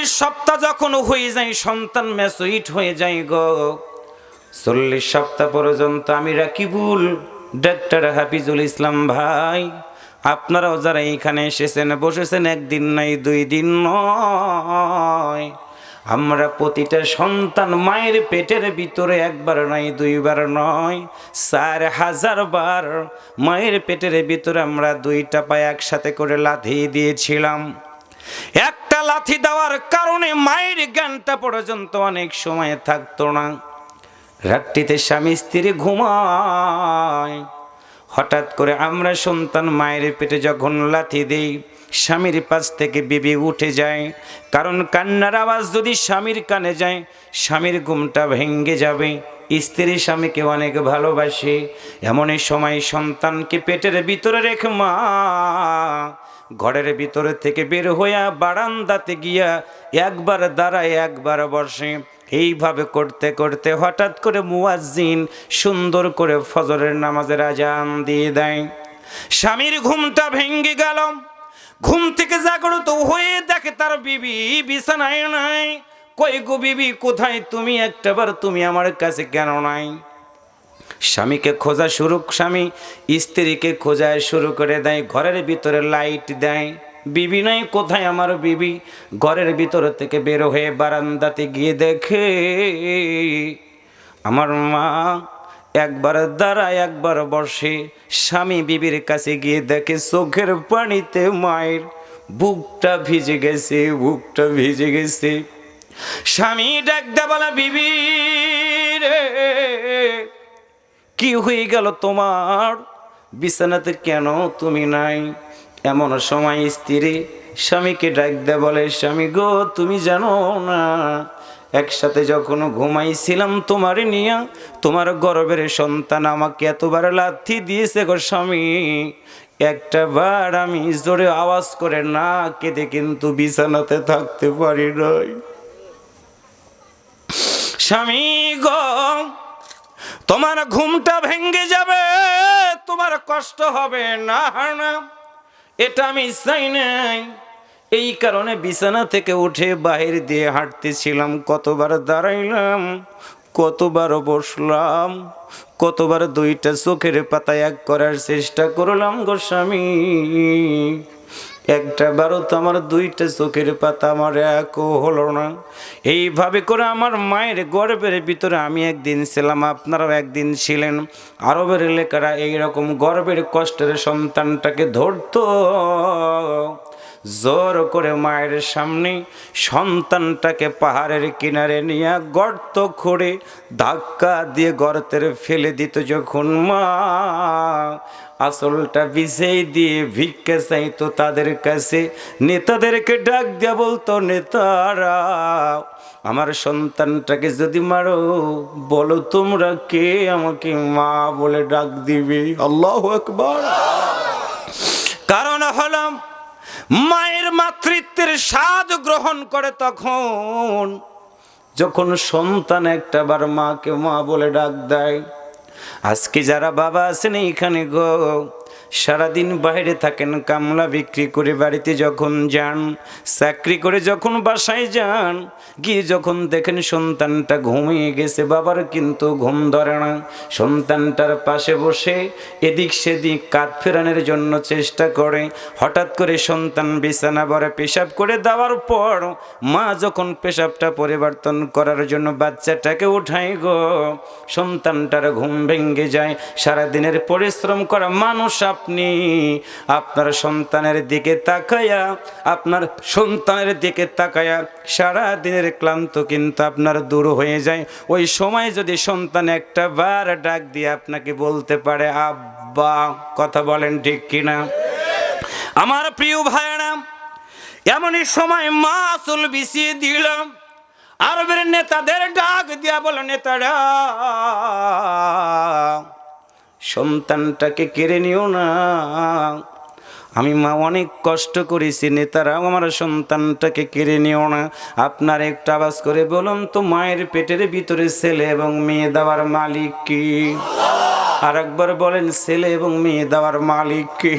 চল্লিশ সপ্তাহ যখন হয়ে যায়, সন্তান ম্যাসুইট হয়ে যায় গো। চল্লিশ সপ্তাহ পর্যন্ত আমি রাকিবুল, ডাক্তার হাফিজুল ইসলাম ভাই। আপনারাও যারা এইখানে এসেছেন, বসেছেন, একদিন নাই দুই দিন নয়। আমরা প্রতিটা সন্তান মায়ের পেটের ভিতরে একবার নয়, দুইবার নয়, চার হাজার বার মায়ের পেটের ভিতরে আমরা দুইটা পায়ে একসাথে করে লাথি দিয়েছিলাম। একটা লাথি দেওয়ার কারণে মায়ের জ্ঞানটা পর্যন্ত অনেক সময় থাকতো না। রাত্রিতে স্বামী স্ত্রী ঘুমায়। হঠাৎ করে আমরা সন্তান মায়ের পেটে যখন লাথি দিই, স্বামীর পাশ থেকে বিবি উঠে যায়। কারণ কান্নার আওয়াজ যদি স্বামীর কানে যায়, স্বামীর ঘুমটা ভেঙ্গে যাবে। স্ত্রী স্বামীকে অনেক ভালোবাসে। এমনই সময় সন্তানকে পেটের ভিতরে রেখে মা ঘরের ভিতরে থেকে বের হইয়া বারান্দাতে গিয়া একবার দাঁড়ায়, একবার বসে। এইভাবে করতে করতে হঠাৎ করে মুয়াজ্জিন সুন্দর করে ফজরের নামাজের আজান দিয়ে দেয়। স্বামীর ঘুমটা ভেঙ্গে গেল। ঘুম থেকে জাগ্রত হয়ে দেখে তার বিবি বিছানায় নাই। কই গো বিবি, কোথায় তুমি? একটাবার তুমি আমার কাছে কেন নাই? স্বামীকে খোঁজা শুরু, স্বামী স্ত্রীকে খোঁজায় শুরু করে দেয়, ঘরের ভিতরে লাইট দেয়। বিবি নাই, কোথায় আমার বিবি? ঘরের ভিতর থেকে বের হয়ে বারান্দাতে গিয়ে দেখে, আমার মা একবার দাঁড়ায়, একবার বসে। স্বামী বিবির কাছে গিয়ে দেখে, চোখের পানিতে মায়ের বুকটা ভিজে গেছে, বুকটা ভিজে গেছে। স্বামী ডাক দেবালা বিবি রে কি হয়ে গেল তোমার? বিছানাতে কেন তুমি নাই? এমন সময় স্ত্রী স্বামীকে ডাক দে বলে, স্বামী গো, তুমি জানো না, একসাথে যখন ঘুমাইছিলাম তোমার নিয়ে, তোমার গর্বের সন্তান আমাকে এতবার লাথি দিয়েছে গো স্বামী। একটা বার আমি জোরে আওয়াজ করে না কেঁদে কিন্তু বিছানাতে থাকতে পারি নাই। স্বামী গো তোমার ঘুমটা ভেঙ্গে যাবে, তোমার কষ্ট হবে না না। এটা আমি চাই নাই। এই কারণে বিছানা থেকে উঠে বাহির দিয়ে হাঁটতেছিলাম, কতবার দাঁড়াইলাম, কতবার বসলাম, কতবার দুইটা চোখের পাতা এক করার চেষ্টা করলাম গোস্বামী একটা বারো তো আমার দুইটা চোখের পাতা আমার একও হলো না। এইভাবে করে আমার মায়ের গর্বের ভিতরে আমি একদিন ছিলাম, আপনারাও একদিন ছিলেন। আরবের এলাকারা এইরকম গর্বের কষ্টের সন্তানটাকে ধরতো। জোর করে মায়ের সামনে সন্তানটাকে পাহাড়ের কিনারে নিয়ে গর্ত খুঁড়ে ধাক্কা দিয়ে গর্তের ফেলে দিত যখন মা আসলটা বিছেই দিয়ে ভিক্ষা চাইতো তাদের কাছে। নেতাদেরকে ডাক দিয়া বলতো, নেতারা, আমার সন্তানটাকে যদি মারো, বলো তোমরা কে? আমাকে মা বলে ডাক দিবে। আল্লাহ একবার কারণ হলাম মায়ের মাতৃত্বের স্বাদ গ্রহণ করে তখন, যখন সন্তান একটাবার মাকে মা বলে ডাক দেয় আজকে যারা বাবা আছেন এইখানে গো। সারাদিন বাইরে থাকেন, কামলা বিক্রি করে বাড়িতে যখন যান, চাকরি করে যখন বাসায় যান, গিয়ে যখন দেখেন সন্তানটা ঘুমিয়ে গেছে, বাবার কিন্তু ঘুম ধরে না। সন্তানটার পাশে বসে এদিক সেদিক কাত ফেরানোর জন্য চেষ্টা করে। হঠাৎ করে সন্তান বিছানা ভরে পেশাব করে দেওয়ার পর মা যখন পেশাবটা পরিবর্তন করার জন্য বাচ্চাটাকে উঠায় গো, সন্তানটার ঘুম ভেঙে যায়। সারাদিনের পরিশ্রম করা মানুষ আপনি আপনার সন্তানের দিকে তাকায়া, আপনার সন্তানের দিকে তাকায়া, সারা দিনের ক্লান্ত কিন্তু আপনার দূর হয়ে যায়। ওই সময় যদি সন্তান একটা বার ডাক দিয়ে আপনাকে বলতে পারে, আব্বা, কথা বলেন ঠিক কিনা? আমার প্রিয় ভাইয়েরা, এমনই সময় মা আসল বিছিয়ে দিলাম আরবের নেতাদের ডাক দিয়া বলো, নেতারা সন্তানটাকে কেড়ে নিও না। আমি মা অনেক কষ্ট করেছি নেতারা আমার সন্তানটাকে কেড়ে নিও না। আপনার একটা আওয়াজ করে বলুন তো, মায়ের পেটের ভিতরে ছেলে এবং মেয়ে দেওয়ার মালিক কি? আর একবার বলেন, ছেলে এবং মেয়ে দেওয়ার মালিক কি?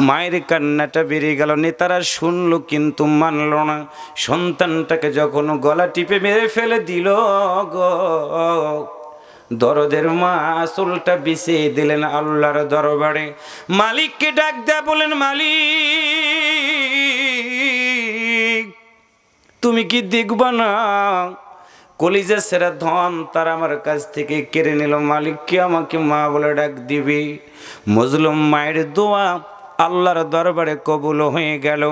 মায়ের কান্নাটা বেরিয়ে গেল, নেতারা শুনলো কিন্তু মানল না। সন্তানটাকে যখন গলা টিপে মেরে ফেলে দিল গো। দরদের মা আসলটা বিছিয়ে দিলেন আল্লাহর দরবারে। মালিককে ডাক দেয়া বলেন মালিক, তুমি কি দেখবা না? কলিজা সেরা ধন তার আমার কাছ থেকে কেড়ে নিল। মালিককে আমাকে মা বলে ডাক দিবি? মজলুম মায়ের দোয়া আল্লাহর দরবারে কবুল হয়ে গেল।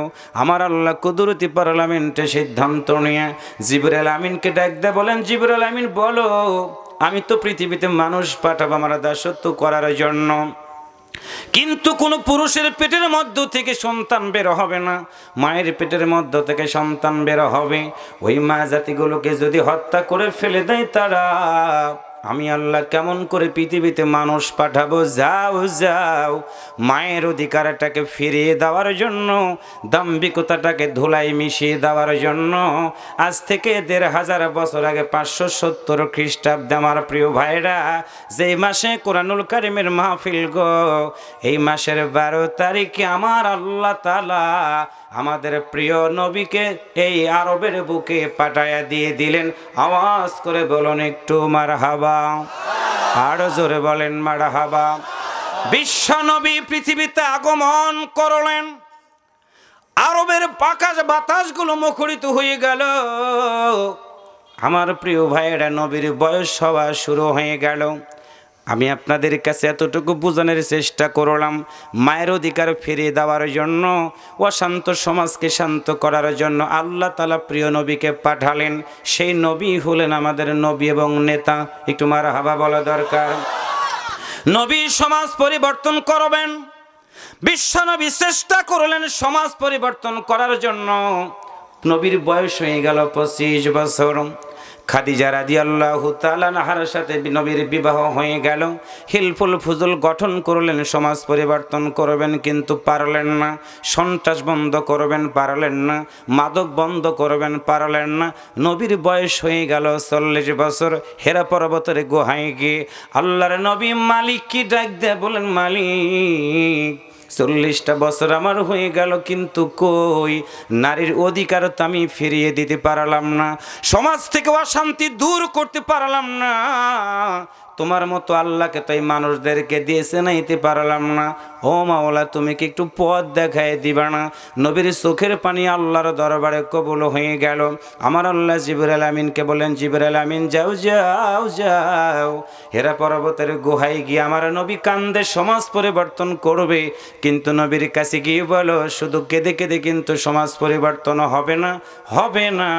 আমার আল্লাহ কুদরতি পার্লামেন্টে সিদ্ধান্ত নিয়ে জিবরাল আমিনকে ডাক দেয় বলেন জিবরাল আমিন, বলো আমি তো পৃথিবীতে মানুষ পাঠাবো আমার দাসত্ব করার জন্য। কিন্তু কোনো পুরুষের পেটের মধ্য থেকে সন্তান বের হবে না। মায়ের পেটের মধ্য থেকে সন্তান বের হবে। ওই মা জাতিগুলোকে যদি হত্যা করে ফেলে দেয় তারা আমি আল্লাহ কেমন করে পৃথিবীতে মানুষ পাঠাবো? যাও যাও। মায়ের অধিকারটাকে ফিরিয়ে দেওয়ার জন্য, দাম্ভিকতাটাকে ধুলাই মিশিয়ে দেওয়ার জন্য, আজ থেকে দেড় হাজার বছর আগে পাঁচশো সত্তর খ্রিস্টাব্দে আমার প্রিয় ভাইরা, যেই মাসে কোরআনুল কারিমের মাহফিল গো, এই মাসের বারো তারিখে আমার আল্লাহ তালা আমাদের প্রিয় নবীকে এই আরবের বুকে পাঠায়া দিয়ে দিলেন। আওয়াজ করে বলুন একটু মার হাবা আরও জোরে বলেন মার হাবা বিশ্ব নবী পৃথিবীতে আগমন করলেন। আরবের পাকাশ বাতাসগুলো মুখরিত হয়ে গেল। আমার প্রিয় ভাইয়েরা, নবীর বয়স হওয়া শুরু হয়ে গেল। আমি আপনাদের কাছে এতটুকু বোঝানোর চেষ্টা করলাম, মায়ের অধিকার ফিরিয়ে দেওয়ার জন্য, অশান্ত সমাজকে শান্ত করার জন্য আল্লাহ তালা প্রিয় নবীকে পাঠালেন। সেই নবী হলেন আমাদের নবী এবং নেতা। একটু মার হাবা বলা দরকার। নবী সমাজ পরিবর্তন করবেন। বিশ্বনবী চেষ্টা করলেন সমাজ পরিবর্তন করার জন্য। নবীর বয়স হয়ে গেল পঁচিশ বছর। খাদিজা রাদি আল্লাহ তালানহার সাথে নবীর বিবাহ হয়ে গেল। হিলফুল ফুজুল গঠন করলেন, সমাজ পরিবর্তন করবেন কিন্তু পারলেন না। সন্ত্রাস বন্ধ করবেন, পারলেন না। মাদক বন্ধ করবেন, পারলেন না। নবীর বয়স হয়ে গেল চল্লিশ বছর। হেরা পর্বতের গুহায় গিয়ে আল্লাহর নবী মালিক কি ডাক দেয় বলেন মালিক চল্লিশটা বছর আমার হয়ে গেল, কিন্তু কই? নারীর অধিকার তো আমি ফিরিয়ে দিতে পারলাম না, সমাজ থেকে অশান্তি দূর করতে পারলাম না। তোমার মতো আল্লাহকে তাই মানুষদেরকে দিয়েছে নাইতে পারলাম না। ও মাওলা, তুমি কি একটু পথ দেখায় দিবা না? নবীর চোখের পানি আল্লাহর দরবারে কবুল হয়ে গেল। আমার আল্লাহ জিবরাল আমিনকে বলেন জিবরাল আমিন, যাও যাও যাও। হেরা পর্বতের গুহায় গিয়ে আমার নবী কান্দে সমাজ পরিবর্তন করবে। কিন্তু নবীর কাছে গিয়ে বলো, শুধু কেঁদে কেঁদে কিন্তু সমাজ পরিবর্তন হবে না হবে না।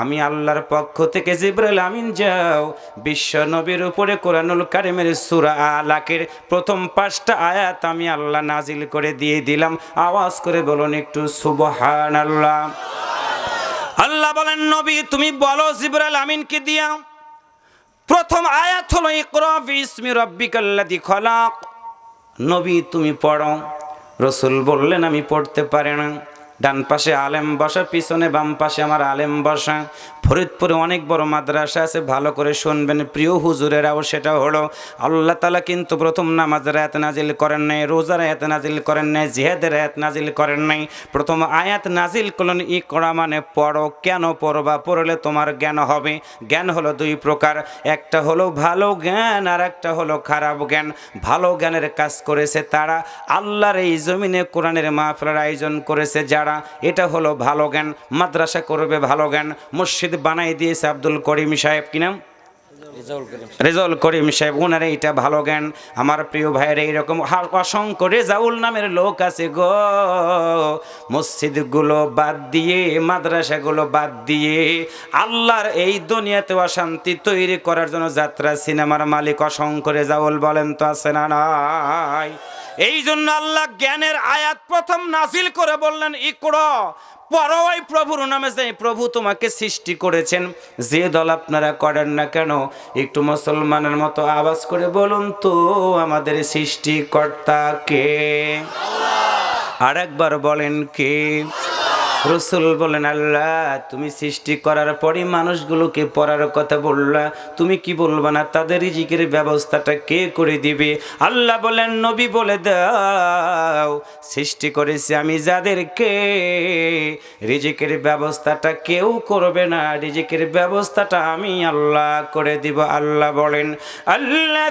আমি আল্লাহর পক্ষ থেকে জিবরাল আমিন, যাও। বিশ্ব নবীর উপরে কোরআনুল কারিমের সুরা আলাকের প্রথম পাঁচটা আয়াত আমি আল্লাহ নাজিল করে দিয়ে দিলাম। আওয়াজ করে বলুন একটু সুবহান আল্লাহ আল্লাহ বলেন, নবী, তুমি বলো জিবরাল আমিনকে দিয়া প্রথম আয়াত হলো, ইকরা বিসমি রব্বিকাল্লাযী খলাক। নবী, তুমি পড়ো। রসুল বললেন, আমি পড়তে পারি না। ডান পাশে আলেম বসা, পিছনে বাম পাশে আমার আলেম বসা। ফরিদপুরে অনেক বড় মাদ্রাসা আছে, ভালো করে শুনবেন। প্রিয় হুজুরেরাও সেটা হলো, আল্লাহ তালা কিন্তু প্রথম নামাজের আয়াত নাজিল করেন নাই, রোজার আয়াত নাজিল করেন নাই, জিহাদের আয়াত নাজিল করেন নাই। প্রথম আয়াত নাজিল করলেন, ই করা মানে পড়ো, কেন পড়ো বা পড়লে তোমার জ্ঞান হবে? জ্ঞান হলো দুই প্রকার, একটা হলো ভালো জ্ঞান আর একটা হলো খারাপ জ্ঞান। ভালো জ্ঞানের কাজ করেছে তারা, আল্লাহর এই জমিনে কোরআনের মাহফিলের আয়োজন করেছে যারা, এটা হলো ভালো জ্ঞান। মাদ্রাসা করবে ভালো জ্ঞান, মসজিদ বানাই দিয়েছে আব্দুল করিম সাহেব, কি নাম? রেজাউল করিম সাহেব। ওনার এইটা ভালো জ্ঞান। আমার প্রিয় ভাইয়ের এইরকম অসংখ্য রেজাউল নামের লোক আছে গো। মসজিদগুলো বাদ দিয়ে, মাদ্রাসাগুলো বাদ দিয়ে, আল্লাহর এই দুনিয়াতে অশান্তি তৈরি করার জন্য যাত্রা সিনেমার মালিক অসংখ্য রেজাউল বলেন তো আছে না নাই? এই জন্য আল্লাহ জ্ঞানের আয়াত প্রথম নাজিল করে বললেন, ইকড় পরওয়াই প্রভুর নামে যাই প্রভু তোমাকে সৃষ্টি করেছেন। যে দল আপনারা করেন না কেন, একটু মুসলমানের মতো আওয়াজ করে বলুন তো, আমাদের সৃষ্টিকর্তা কে? আর একবার বলেন কে? রসুল বলেন, আল্লাহ, তুমি সৃষ্টি করার পরই মানুষগুলোকে পড়ার কথা বললা। তুমি কি বলবা না? তাদের রিজিকের ব্যবস্থাটা কে করে দিবে? আল্লাহ বলেন, নবী বলে দাও, সৃষ্টি করেছি আমি যাদেরকে। রিজিকের ব্যবস্থাটা কেউ করবে না। রিজিকের ব্যবস্থাটা আমি আল্লাহ করে দিব। আল্লাহ বলেন, আল্লাহ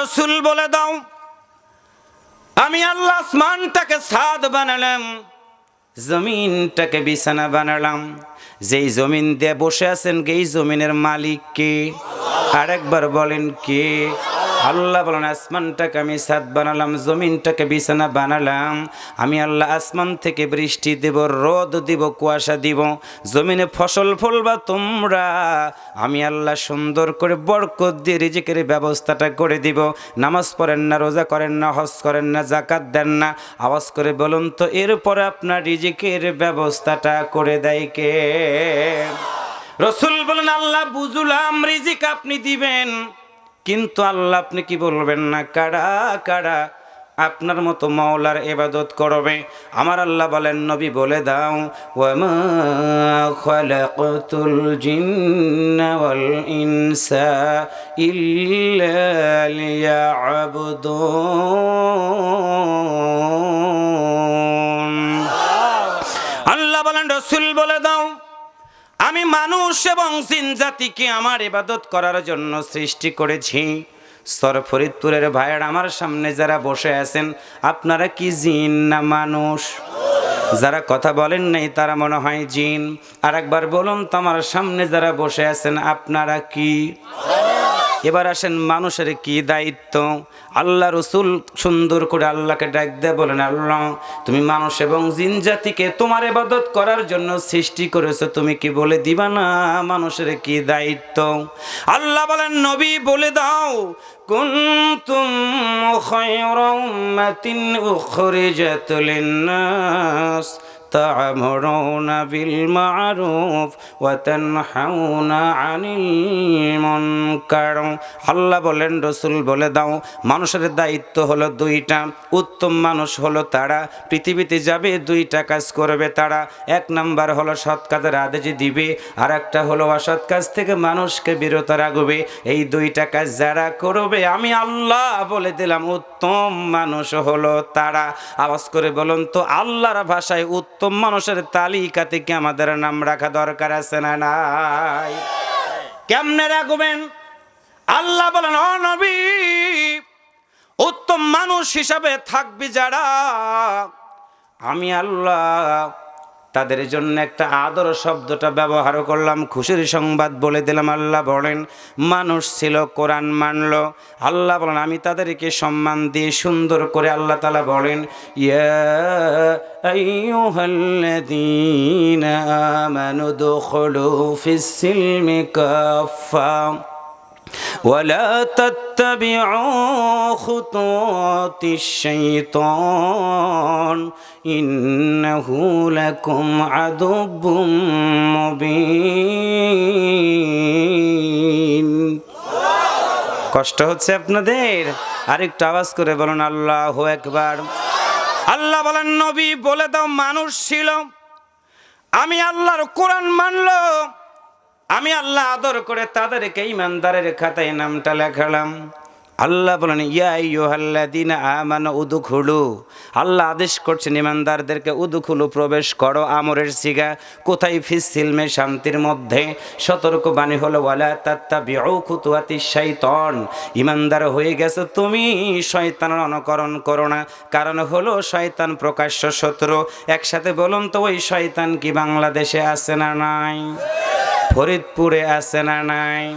রসুল বলে দাও। আমি আল্লাহ আসমানটাকে সাদ বানালাম, জমিনটাকে বিছানা বানালাম। যেই জমিন দিয়ে বসে আছেন, এই জমিনের মালিক কে? আরেকবার বলেন কে? আল্লাহ বলেন, আসমানটাকে আমি সাদ বানালাম, জমিনটাকে বিছানা বানালাম। আমি আল্লাহ আসমান থেকে বৃষ্টি দেব, রোদ দিব, কুয়াশা দিব, জমিনে ফসল ফলবা তোমরা। আমি আল্লাহ সুন্দর করে বরকত দিয়ে রিজিকের ব্যবস্থাটা করে দিব। নামাজ পড়েন না, রোজা করেন না, হজ করেন না জাকাত দেন না। আওয়াজ করে বলুন তো, এরপরে আপনার রিজিকের ব্যবস্থাটা করে দেয় কে? রসুল বলেন, আল্লাহ বুঝলাম রিজিক আপনি দিবেন। কিন্তু আল্লাহ আপনি কি বলবেন না? কারা কারা আপনার মতো মাওলার এবাদত করবে? আমার আল্লাহ বলেন, নবী বলে দাও খালাকতুল ইনসা ইল্লা লিয়াবুদুন। মানুষ এবং জিন জাতিকে আমার ইবাদত করার জন্য সৃষ্টি করেছি। সর ফরিদপুরের ভাইয়ের আমার সামনে যারা বসে আছেন, আপনারা কি জিন না মানুষ? যারা কথা বলেন নাই, তারা মনে হয় জিন। আর একবার বলুন তো, আমার সামনে যারা বসে আছেন, আপনারা কি? এবার আসেন মানুষের কি দায়িত্ব? আল্লাহ রসুল সুন্দর করে আল্লাহকে ডাক দেয় বলেন, আল্লাহ, তুমি মানুষ এবং জিন জাতিকে তোমার এবাদত করার জন্য সৃষ্টি করেছ, তুমি কি বলে দিবা না মানুষের কি দায়িত্ব? আল্লাহ বলেন, নবী, বলে দাও। কুনতুম খায়রা উম্মাতিন উখরিজাত লিন-নাস। تعمرون بالمعروف وتنحون عن المنكر আল্লাহ বলেন রসুল বলে দাও মানুষের দায়িত্ব হলো দুইটা উত্তম মানুষ হলো তারা পৃথিবীতে যাবে দুইটা কাজ করবে তারা এক নাম্বার হলো সৎ কাজের আদেশ দিবে আর একটা হলো অসৎ কাজ থেকে মানুষকে বিরত রাখবে এই দুইটা কাজ যারা করবে আমি আল্লাহ বলে দিলাম উত্তম মানুষ হলো তারা আওয়াজ করে বলুন তো আল্লাহর ভাষায় উত্তম মানুষের তালিকা থেকে আমাদের নাম রাখা দরকার আছে না নাই? কেমনে রাখবেন? আল্লাহ বলেন অনবী নবী, উত্তম মানুষ হিসাবে থাকবি যারা। আমি আল্লাহ তাদের জন্য একটা আদর শব্দটা ব্যবহার করলাম। খুশির সংবাদ বলে দিলাম, আল্লাহ বলেন, মানুষ ছিল, কোরআন মানল। আল্লাহ বলেন, আমি তাদেরকে সম্মান দিয়ে সুন্দর করে আল্লাহ তালা বলেন, ইয়া ولا تتبعوا خطوات الشيطان إنه لكم عدو مبين কষ্ট হচ্ছে আপনাদের আরেকটু আওয়াজ করে বলুন আল্লাহ একবার আল্লাহ বলেন নবী বলে দাও মানুষ ছিল আমি আল্লাহর কোরআন মানলো আমি আল্লাহ আদর করে তাদেরকে ইমানদারের খাতায় নামটা লেখালাম। আল্লাহ বলেন ইয়াইয়ুহাল্লাদিন আমানু উদুখুলু। আল্লাহ আদেশ করছেন, ইমানদারদেরকে উদুখুলু, প্রবেশ করো আমরের সিগা। কোথায় ফিস সিলমে শান্তির মধ্যে? সতর্ক বাণী হলো, ওয়ালা তাত্তাবিউ খুতুয়াতি শাইতান। ইমানদার হয়ে গেছে, তুমি শয়তানের অনুকরণ করো না। কারণ হলো, শয়তান প্রকাশ্য শত্রু। একসাথে বলুন তো, ওই শয়তান কি বাংলাদেশে আছে না নাই? ফরিদপুরে আছে না নাই?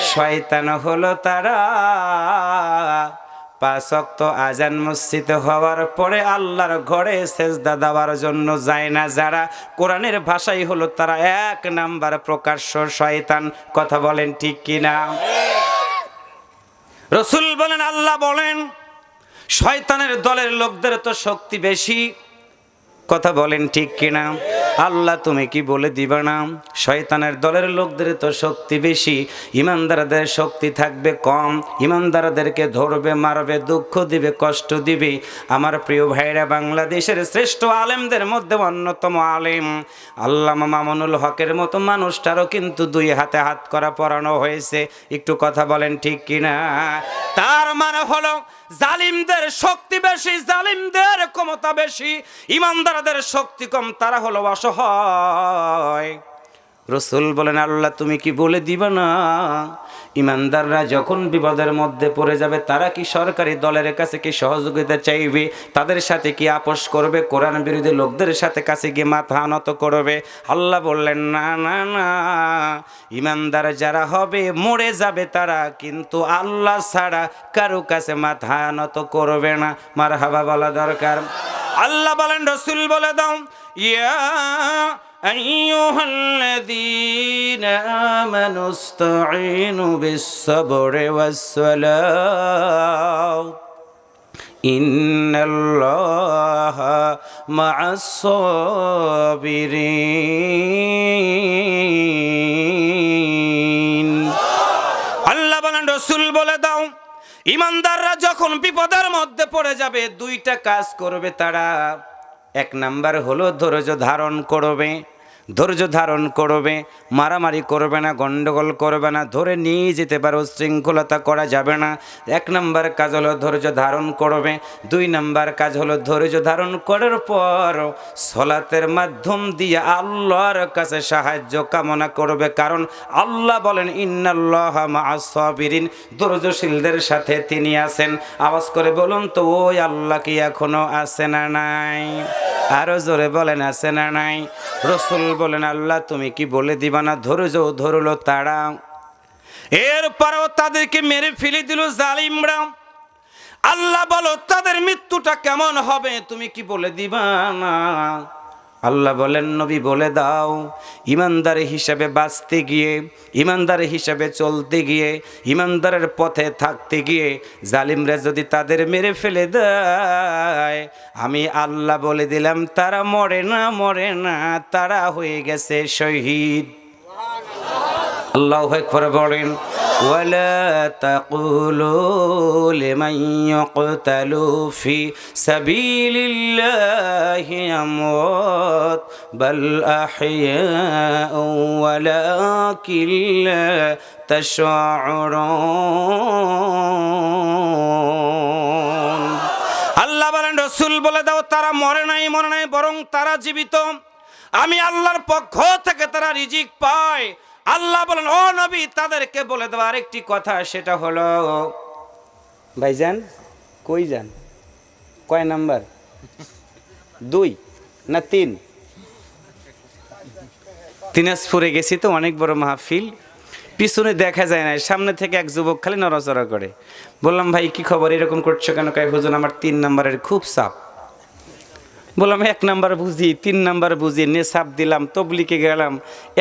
শয়তান হলো তারা। পাঁচক্ত আজান মসজিদে হওয়ার পরে আল্লাহর ঘরে সেজদা দেওয়ার জন্য যায় না যারা। কোরআনের ভাষাই হলো তারা এক নাম্বার প্রকাশ্য শয়তান। কথা বলেন ঠিক কিনা? রসুল বলেন, আল্লাহ বলেন, শয়তানের দলের লোকদের তো শক্তি বেশি। কথা বলেন ঠিক কিনা? আল্লাহ, তুমি কি বলে দিবা না? শয়তানের দলের লোকদের তো শক্তি বেশি, ইমানদারদের শক্তি থাকবে কম, ইমানদারদেরকে ধরবে, মারবে, দুঃখ দিবে, কষ্ট দিবে। আমার প্রিয় ভাইরা, বাংলাদেশের শ্রেষ্ঠ আলেমদের মধ্যে অন্যতম আলেম। আল্লামা মামুনুল হকের মতো মানুষটারও কিন্তু দুই হাতে হাত করা পরানো হয়েছে। একটু কথা বলেন ঠিক কিনা? তার মানে হলো জালিমদের শক্তি বেশি, জালিমদের ক্ষমতা বেশি, ইমানদারদের শক্তি কম, তারা হলো অসহায়। রসুল বলেন, আল্লাহ, তুমি কি বলে দিবা না? ইমানদাররা যখন বিপদের মধ্যে পড়ে যাবে, তারা কি সরকারি দলের কাছে কি সহযোগিতা চাইবে? তাদের সাথে কি আপোষ করবে? কোরআন বিরোধী লোকদের সাথে কাছে গিয়ে মাথা নত করবে? আল্লাহ বললেন, না না না। ইমানদার যারা হবে, মরে যাবে তারা, কিন্তু আল্লাহ ছাড়া কারও কাছে মাথা নত করবে না। মার হাবা বলা দরকার। আল্লাহ বলেন, রসুল বলে দাও, ইয়া أيها الذين آمنوا استعينوا بالصبر والصلاة إن الله مع الصابرين আল্লাহ বলেন রসুল বলে দাও ইমানদাররা যখন বিপদের মধ্যে পড়ে যাবে দুইটা কাজ করবে তারা এক নাম্বার হলো ধৈর্য ধারণ করবে। ধৈর্য ধারণ করবে, মারামারি করবে না গন্ডগোল করবে না, ধরে নিয়ে যেতে পারো, শৃঙ্খলতা করা যাবে না। এক নম্বর কাজ হলো ধৈর্য ধারণ করবে, দুই নম্বর কাজ হলো ধৈর্য ধারণ করার পর সলাতের মাধ্যম দিয়ে আল্লাহর কাছে সাহায্য কামনা করবে। কারণ আল্লাহ বলেন, ইন্নাল্লাহ মাসাবিরিন ধৈর্যশীলদের সাথে তিনি আছেন। আওয়াজ করে বলুন তো, ওই আল্লাহ কি এখনও আছে না নাই? আরও জোরে বলেন, আছে না নাই? রসুল বলেন, আল্লাহ, তুমি কি বলে দিবা না? ধৈর্য ধরলো তারা। এরপরও তাদেরকে মেরে ফেলে দিল জালিমরা। আল্লাহ বলো, তাদের মৃত্যুটা কেমন হবে? তুমি কি বলে দিবা না? আল্লাহ বলেন, নবী বলে দাও, ইমানদারি হিসাবে বাঁচতে গিয়ে, ইমানদারি হিসাবে চলতে গিয়ে, ইমানদারের পথে থাকতে গিয়ে জালিমরা যদি তাদের মেরে ফেলে দেয়, আমি আল্লাহ বলে দিলাম, তারা মরে না মরে না, তারা হয়ে গেছে শহীদ। আল্লাহ একবার বলেন ولا تقولوا لمن يقتل في سبيل الله أموات بل أحياء ولكن لا تشعرون আল্লাহ বলেন রসুল বলে দাও তারা মরে নাই মরে নাই বরং তারা জীবিত আমি আল্লাহর পক্ষ থেকে তারা রিজিক পায় আল্লাহ বলেন, ও নবী, তাদেরকে বলে দেওয়া আরেকটি কথা, সেটা হলো ভাইজান, কই যান? কয় নাম্বার? দুই না তিন? দিনাজপুরে গেছি তো, অনেক বড় মাহফিল। পিছনে দেখা যায় না, সামনে থেকে এক যুবক খালি নড়াচড়া করে। বললাম, ভাই, কি খবর? এরকম করছ কেন? কয়, হুজুর, আমার তিন নাম্বারের খুব চাপ। বললাম, এক নাম্বার বুঝি, তিন নাম্বার বুঝি নে সাপ দিলাম, তবলিকে গেলাম,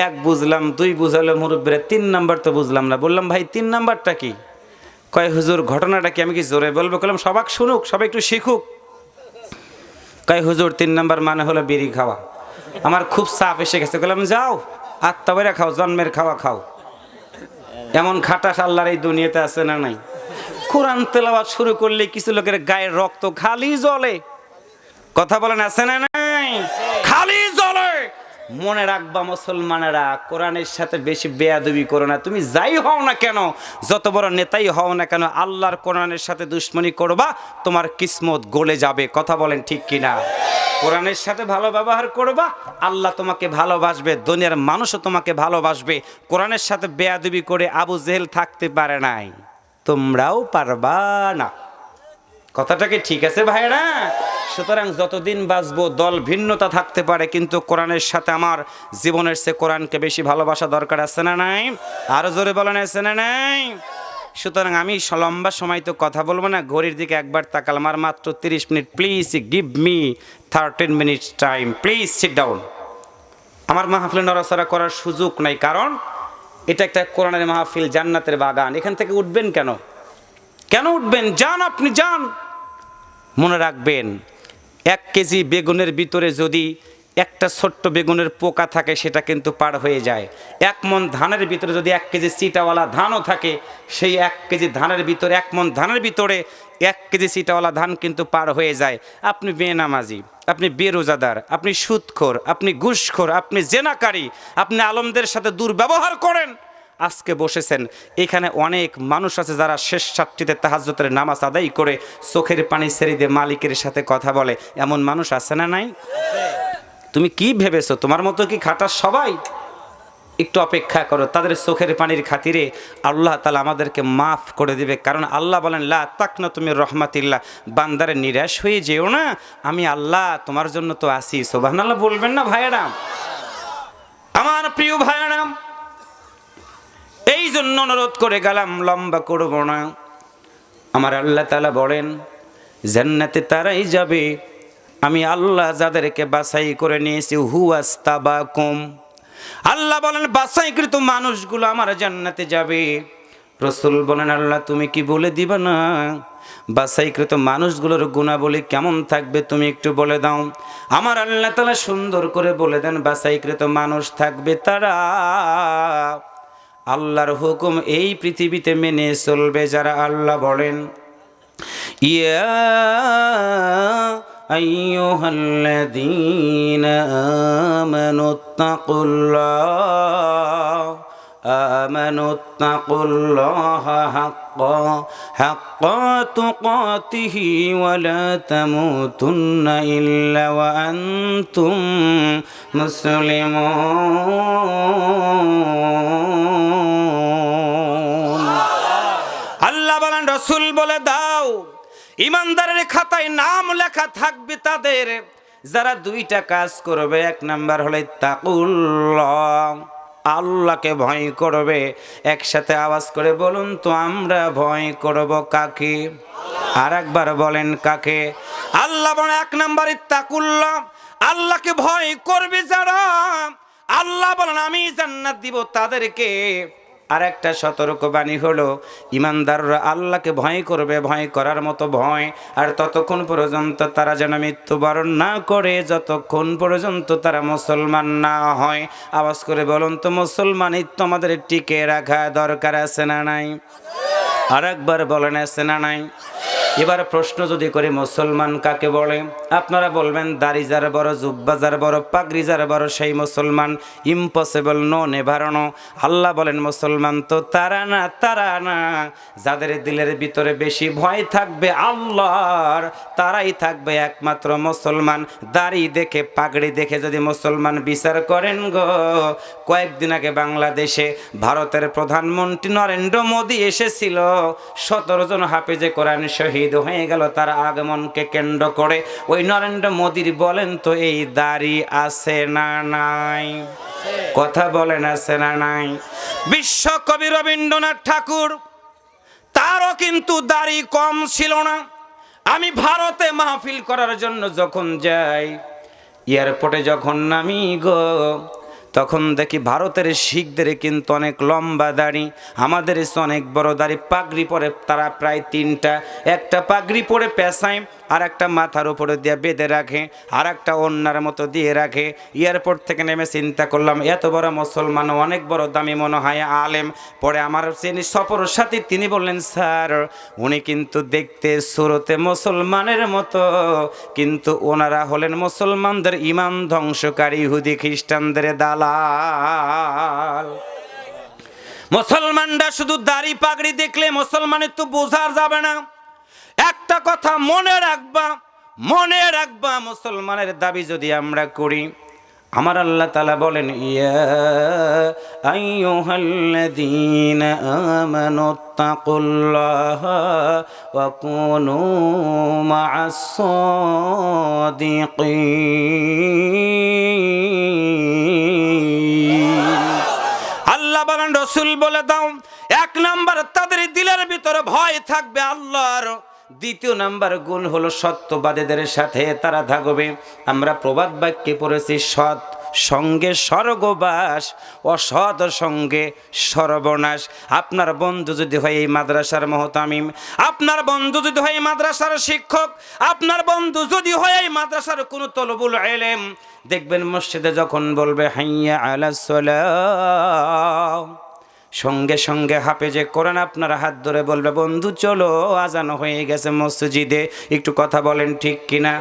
এক বুঝলাম, দুই বুঝালো মুরব্বীরা, তিন নাম্বার তো বুঝলাম না। বললাম, ভাই, তিন নাম্বারটা কি? কয়, হুজুর, ঘটনাটা কি? আমি কি জোরে বলব? বললাম সবাক শুনুক, সবাই একটু শিখুক। কয়, হুজুর, তিন নাম্বার মানে হলো বিড়ি খাওয়া। আমার খুব চাপ এসে গেছে। বললাম যাও, আত্মা বেড়া খাও, জন্মের খাওয়া খাও। এমন খাটাস আল্লাহর এই দুনিয়াতে আছে না নাই? কোরআন তেলাওয়াত শুরু করলে কিছু লোকের গায়ের রক্ত খালি জ্বলে। কথা বলেন, আছে না নাই? খালি জলে। মনে রাখবা, মুসলমানেরা, কোরআনের সাথে বেশি বেয়াদবি করো না। তুমি যাই হও না কেন, যত বড় নেতাই হও না কেন, আল্লাহর কোরআনের সাথে দুশ্মনী করবা, তোমার কিসমত গলে যাবে। কথা বলেন ঠিক কিনা? কোরআনের সাথে ভালো ব্যবহার করবা, আল্লাহ তোমাকে ভালোবাসবে, দুনিয়ার মানুষও তোমাকে ভালোবাসবে। কোরআনের সাথে বেয়াদবি করে আবু জেহেল থাকতে পারে নাই। তোমরাও পারবা না। কথাটা কি ঠিক আছে ভাইরা সুতরাং যতদিন বাঁচবো, দল ভিন্নতা থাকতে পারে, কিন্তু কোরআনের সাথে আমার জীবনের সে কোরআনকে বেশি ভালোবাসা দরকার আছে না নাই? আরও জোরে বলেন, আছে না নাই? সুতরাং আমি লম্বা সময় তো কথা বলব না, ঘড়ির দিকে একবার তাকালাম, আর মাত্র তিরিশ minute. Please give me thirteen minutes time please sit down আমার মাহফিলে নড়াচড়া করার সুযোগ নাই, কারণ এটা একটা কোরআনের মাহফিল, জান্নাতের বাগান। এখান থেকে উঠবেন কেন? কেন উঠবেন? যান আপনি, যান। মনে রাখবেন, এক কেজি বেগুনের ভিতরে যদি একটা ছোট্ট বেগুনের পোকা থাকে, সেটা কিন্তু পার হয়ে যায়। এক মন ধানের ভিতরে যদি এক কেজি চিটাওয়ালা ধানও থাকে, সেই এক কেজি ধানের ভিতরে, এক মন ধানের ভিতরে এক কেজি চিটাওয়ালা ধান কিন্তু পার হয়ে যায়। আপনি বেনামাজি, আপনি বেরোজাদার, আপনি সুদখোর, আপনি ঘুষখোর, আপনি জেনাকারী, আপনি আলমদের সাথে দুর্ব্যবহার করেন আজকে বসেছেন। এখানে অনেক মানুষ আছে যারা শেষ সাতটিতে তাহাজ্জতের নামাজ আদায় করে চোখের পানি ছেড়ে দিয়ে মালিকের সাথে কথা বলে। এমন মানুষ আছে না নাই? তুমি কি ভেবেছো? তোমার মতো কি খাটার সবাই? একটু অপেক্ষা করো, তাদের চোখের পানির খাতিরে আল্লাহ তালা আমাদেরকে মাফ করে দিবে। কারণ আল্লাহ বলেন, লা তাক না তুমি রহমাতিল্লাহ। বান্দারে নিরাশ হয়ে যেও না। আমি আল্লাহ তোমার জন্য তো আসি আল্লাহ বলবেন না ভাইয়ারাম আমার প্রিয় ভাইয়ারাম এই জন্য অনুরোধ করে গেলাম, লম্বা করব না। আমার আল্লাহ তালা বলেন, জান্নাতে তারাই যাবে। আমি আল্লাহ যাদেরকে বাছাই করে নিয়েছি হুয়াস্তাবা কম আল্লাহ বলেন, বাছাইকৃত মানুষগুলো আমার জান্নাতে যাবে। রসুল বলেন, আল্লাহ তুমি কি বলে দিবা না? বাছাইকৃত মানুষগুলোর গুণাবলী কেমন থাকবে তুমি একটু বলে দাও। আমার আল্লাহ তালা সুন্দর করে বলে দেন, বাছাইকৃত মানুষ থাকবে তারা। আল্লাহর হুকুম এই পৃথিবীতে মেনে চলবে যারা আল্লাহ বলেন ইয়া أيها الذين آمنوا اتقوا الله آمنوا اتقوا الله حق حق تقاته ولا تموتن إلا وأنتم مسلمون আল্লাহ বলেন রসুল বলে দাও ইমানদারের খাতায় নাম লেখা থাকবে তাদের যারা দুইটা কাজ করবে এক নাম্বার হলে তাকুল্লাহ আল্লাহকে ভয় করবে। একসাথে আওয়াজ করে বলুন তো, আমরা ভয় করব কাকে? আর একবার বলেন কাকে? আল্লাহ বলে, এক নাম্বার ইত্তাকুল্লাহ আল্লাহকে ভয় করবে যারা। আল্লাহ বলেন, আমি জান্নাত দিব তাদেরকে। আর একটা সতর্কবাণী হলো, ইমানদাররা আল্লাহকে ভয় করবে, ভয় করার মতো ভয়। আর ততক্ষণ পর্যন্ত তারা যেন মৃত্যুবরণ না করে, যতক্ষণ পর্যন্ত তারা মুসলমান না হয়। আওয়াজ করে বলুন তো মুসলমানিত্ব আমাদের টিকে রাখা দরকার আছে না নাই? আর একবার বলেন, আছে না নাই? এবার প্রশ্ন যদি করে, মুসলমান কাকে বলে? আপনারা বলবেন, দাড়ি যার বড়, জুব্বা যার বড়, পাগড়ি যার বড়, সেই মুসলমান ইম্পসিবল নো নেভারনো আল্লাহ বলেন, মুসলমান তো তারা না তারা না। যাদের দিলের ভিতরে বেশি ভয় থাকবে আল্লাহর, তারাই থাকবে একমাত্র মুসলমান। দাড়ি দেখে, পাগড়ি দেখে যদি মুসলমান বিচার করেন গো, কয়েকদিন আগে বাংলাদেশে ভারতের প্রধানমন্ত্রী নরেন্দ্র মোদী এসেছিল। সতেরো জন হাফেজে কোরআন শহীদ হয়ে গেল, তার আগমনকে কেন্দ্র করে। ওই নরেন্দ্র মোদীর বলেন তো, এই দাড়ি আছে না নাই? কথা বলেন, আছে না নাই? বিশ্বকবি রবীন্দ্রনাথ ঠাকুর, তারও কিন্তু দাড়ি কম ছিল না। আমি ভারতে মাহফিল করার জন্য যখন যাই, এয়ারপোর্টে যখন নামি গো, তখন দেখি ভারতের শিখদের কিন্তু অনেক লম্বা দাড়ি, আমাদের অনেক বড় দাড়ি। পাগড়ি পরে তারা প্রায় তিনটা, একটা পাগড়ি পরে পেশায় আর একটা মাথার উপরে দিয়ে বেঁধে রাখে আর একটা অন্যার মতো দিয়ে রাখে। এয়ারপোর্ট থেকে নেমে চিন্তা করলাম, এত বড় মুসলমান, অনেক বড় দামি মনে হয়, আলেম। পরে আমার যিনি সফর সাথী, তিনি বললেন, স্যার, উনি কিন্তু দেখতে সুরতে মুসলমানের মতো। কিন্তু ওনারা হলেন মুসলমানদের ইমান ধ্বংসকারী, ইহুদি, খ্রিস্টানদের দালাল। মুসলমানরা শুধু দাড়ি পাগড়ি দেখলে মুসলমানের তো বোঝা যাবে না। একটা কথা মনে রাখবা মনে রাখবা মুসলমানের দাবি যদি আমরা করি, আমার আল্লাহ তালা বলেন আল্লাহ বলেন, রসুল বলে দাও, এক নাম্বার তাদের দিলের ভিতরে ভয় থাকবে আল্লাহর। দ্বিতীয় নাম্বার গুণ হলো সত্যবাদীদের সাথে তারা থাকবে। আমরা প্রবাদ বাক্যে পড়েছি, সৎ সঙ্গে স্বর্গবাস, অসৎ সঙ্গে সর্বনাশ। আপনার বন্ধু যদি হয় এই মাদ্রাসার মহতামিম, আপনার বন্ধু যদি হয় এই মাদ্রাসার শিক্ষক, আপনার বন্ধু যদি হয় এই মাদ্রাসার কোনো তলবুল এলেম। দেখবেন মসজিদে যখন বলবে, হাইয়া আলা সঙ্গে সঙ্গে হাফেজে কোরআন আপনার হাত ধরে বলবে, বন্ধু, চলো, আজানো হয়ে গেছে মসজিদে, একটু কথা বলেন ঠিক কিনা?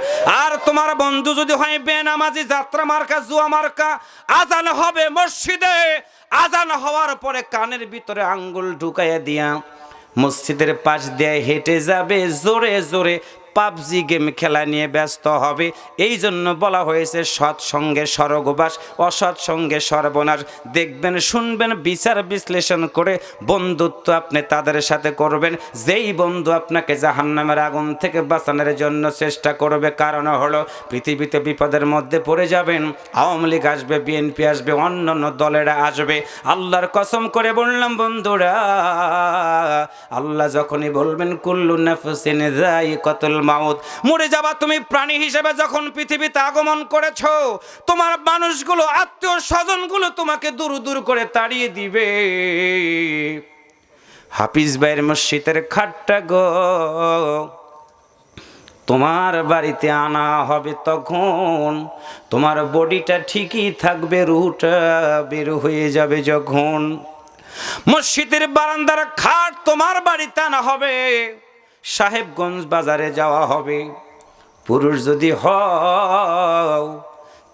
আর তোমার বন্ধু যদি হয় বেনামাজি, যাত্রা মার্কা, জুয়া মার্কা, আজান হবে মসজিদে। আজান হওয়ার পরে কানের ভিতরে আঙ্গুল ঢুকাইয়া দিয়া মসজিদের পাশ দিয়ে হেঁটে যাবে, জোরে জোরে পাবজি গেম খেলা নিয়ে ব্যস্ত হবে। এই জন্য বলা হয়েছে, সৎ সঙ্গে স্বর্গবাস, অসৎ সঙ্গে সর্বনাশ। দেখবেন, শুনবেন, বিচার বিশ্লেষণ করে বন্ধুত্ব আপনি তাদের সাথে করবেন। যেই বন্ধু আপনাকে জাহান্নামের আগুন থেকে বাঁচানোর জন্য চেষ্টা করবে, কারণ হলো পৃথিবীতে বিপদের মধ্যে পড়ে যাবেন। আওয়ামী লীগ আসবে, বিএনপি আসবে অন্য অন্য দলেরা আসবে। আল্লাহর কসম করে বললাম, বন্ধুরা, আল্লাহ যখনই বলবেন, কুল্লু নাফসিন যায়িকাতুল মাউত। মরে যাবা তুমি প্রাণী হিসেবে যখন পৃথিবীতে আগমন করেছ, তোমার মানুষগুলো, আত্মীয় স্বজনগুলো তোমাকে দূর দূর করে তাড়িয়ে দিবে। হাফিজ ভাইয়ের মসজিদের খাটটা গো, তোমার বাড়িতে আনা হবে তখন, তোমার বডিটা ঠিকই থাকবে রুটা বের হয়ে যাবে যখন। মসজিদের বারান্দার খাট তোমার বাড়িতে আনা হবে। সাহেবগঞ্জ বাজারে যাওয়া হবে। পুরুষ যদি হও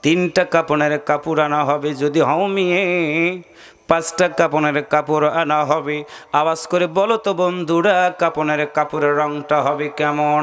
তিনটা কাপড়ের কাপড় আনা হবে। যদি হও মেয়ে পাঁচটা কাপড়ের কাপড় আনা হবে। আওয়াজ করে বলো তো বন্ধুরা কাপড়ের কাপড়ের রংটা হবে কেমন?